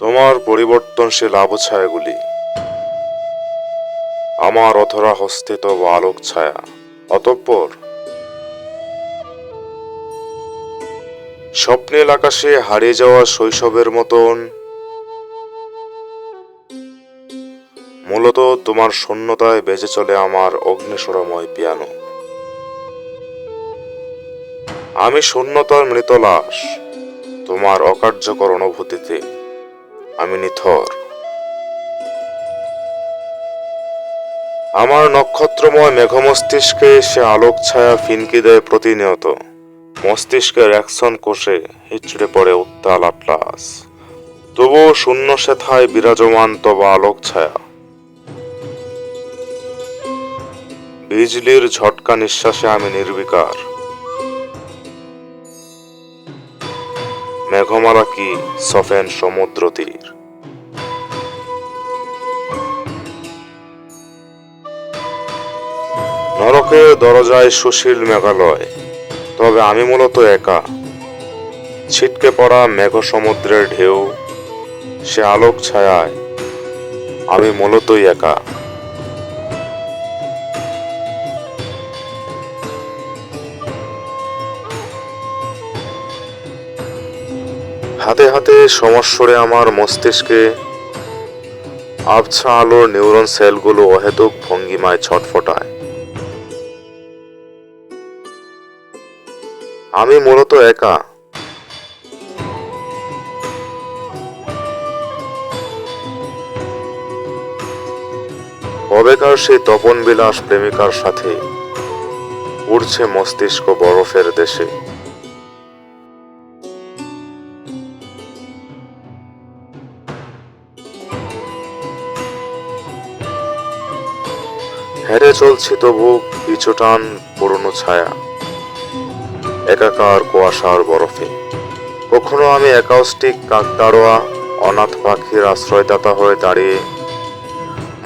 তোমার পরিবর্তনশীল আবছায়াগুলি, আমার অথরা হস্তে তব আলোক ছায়া। অতঃপর স্বপ্নের আকাশে হারিয়ে যাওয়া শৈশবের মতন মূলত তোমার শূন্যতায় বেজে চলে আমার অগ্নিস্বরময় পিয়ানো। আমি শূন্যতার মৃত লাশ তোমার অকার্যকর অনুভূতিতে আমি নিথর। আমার নক্ষত্রময় মেঘমস্তিষ্কে সে আলোক ছায়া ফিনকি দেয় প্রতিনিয়ত। মস্তিষ্কের অ্যাকশন কোষে হিচড়ে পড়ে উত্তাল আটলাস। তবুও শূন্য সেথায় বিরাজমান তবা আলোক ছায়া। বিজলির ঝটকা নিঃশ্বাসে আমি নির্বিকার। মেঘমালা কি সফেন সমুদ্র তীর? নরকের দরজায় সুশীল মেঘালয়, তবে আমি মূলত একা। ছিটকে পড়া মেঘ সমুদ্রের ঢেউ, সে আলোক ছায়ায়, আমি মূলতই একা। হাতে হাতে সমস্বরে আমার মস্তিষ্কে আবছা আলোর নিউরন সেলগুলো অহেতুক ভঙ্গিমায় ছটফটায়। আমি মূলত একা। কবেকার সেই তপন বিলাস প্রেমিকার সাথে উড়ছে মস্তিষ্ক বরফের দেশে। হেরে চলছি তবু পিছুটান পুরনো ছায়া। একাকার কুয়াশার বরফে। কখনো আমি একাউস্টিক কাকতাড়োয়া, অনাথ পাখির আশ্রয়দাতা হয়ে দাঁড়িয়ে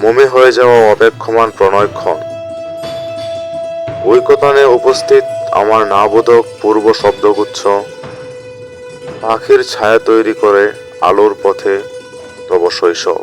মমি হয়ে যাওয়া অপেক্ষমান প্রণয়ক্ষণ। ঐকতানে উপস্থিত আমার নাবোধক পূর্ব শব্দগুচ্ছ, পাখির ছায়া তৈরি করে আলোর পথে তব শৈশব।